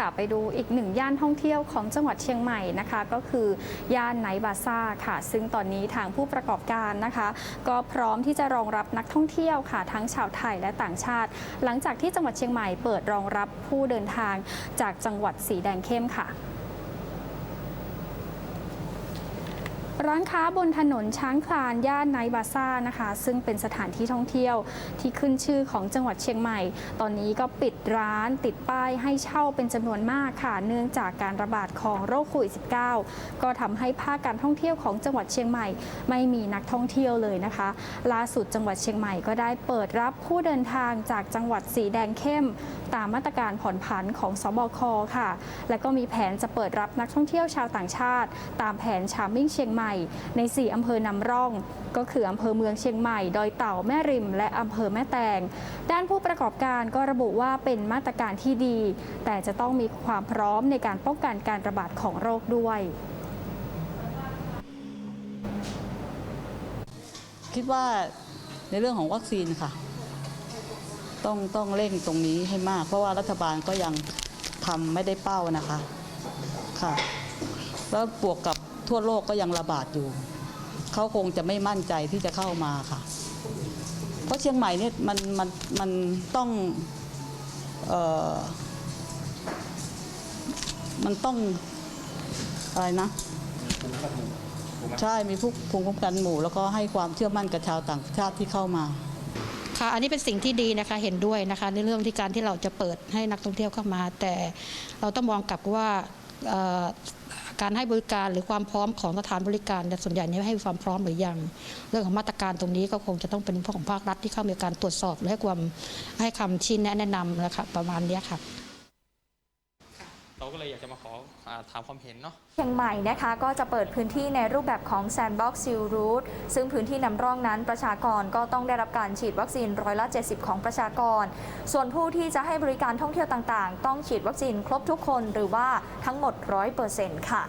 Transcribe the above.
ค่ะ ไปดูอีกหนึ่งย่านท่องเที่ยวของจังหวัดเชียงใหม่นะคะ ก็คือย่านไนบาซ่าค่ะ ซึ่งตอนนี้ทางผู้ประกอบการนะคะ ก็พร้อมที่จะรองรับนักท่องเที่ยวค่ะ ทั้งชาวไทยและต่างชาติ หลังจากที่จังหวัดเชียงใหม่เปิดรองรับผู้เดินทางจากจังหวัดสีแดงเข้มค่ะ ร้านค้าบนถนนช้างคลานย่านไนบาซ่านะคะ ซึ่งเป็นสถานที่ท่องเที่ยวที่ขึ้นชื่อของจังหวัดเชียงใหม่ ตอนนี้ก็ปิดร้านติดป้ายให้เช่าเป็นจำนวนมากค่ะ เนื่องจากการระบาดของโรคโควิด -19 ก็ทำให้ภาคการท่องเที่ยวของจังหวัดเชียงใหม่ ไม่มีนักท่องเที่ยวเลยนะคะ ล่าสุดจังหวัดเชียงใหม่ก็ได้เปิดรับผู้เดินทางจากจังหวัดสีแดงเข้ม ตามมาตรการผ่อนผันของสบคค่ะ และก็มีแผนจะเปิดรับนักท่องเที่ยวชาวต่างชาติ ตามแผนชามิ่งเชียงใหม่ใน 4 อำเภอนำร่อง ก็คืออำเภอเมืองเชียงใหม่ ดอยเต่าแม่ริม และอำเภอแม่แตง ด้านผู้ประกอบการก็ระบุว่าเป็นมาตรการที่ดี แต่จะต้องมีความพร้อมในการป้องกันการระบาดของโรคด้วยคิดว่าในเรื่องของวัคซีนค่ะ ต้องต้องเร่งตรงนี้ให้มาก เพราะว่ารัฐบาลก็ยังทำไม่ได้เป้านะคะค่ะ แล้วบวกกับ ทั่วโลกก็ยังระบาดอยู่ เขาคงจะไม่มั่นใจที่จะเข้ามาค่ะ เพราะเชียงใหม่เนี่ยมันมันมันต้องเอ่อมันต้องอะไรนะใช่มีผู้ภูมิคุ้มกันหมู่ แล้วก็ให้ความเชื่อมั่นกับชาวต่างชาติที่เข้ามาค่ะอันนี้เป็นสิ่งที่ดีนะคะเห็นด้วยนะคะ ในเรื่องที่การที่เราจะเปิดให้นักท่องเที่ยวเข้ามา แต่เราต้องมองกลับว่า การให้บริการหรือความพร้อมของสถานบริการเนี่ยส่วนใหญ่เนี้ยให้ความพร้อมหรือยัง เรื่องของมาตรการตรงนี้ก็คงจะต้องเป็นพวกของภาครัฐที่เข้ามีการตรวจสอบและให้ความให้คำชี้แนะแนะนำนะคะประมาณนี้ค่ะ เลยอยากจะมาขออาถามความเห็นเนาะ เชียงใหม่นะคะก็จะเปิดพื้นที่ในรูปแบบของ Sandbox Seal Route ซึ่งพื้นที่นำร่องนั้นประชากรก็ต้องได้รับการฉีดวัคซีนร้อยละ 70 ของประชากร ส่วนผู้ที่จะให้บริการท่องเที่ยวต่างๆ ต้องฉีดวัคซีนครบทุกคนหรือว่าทั้งหมด 100%ค่ะ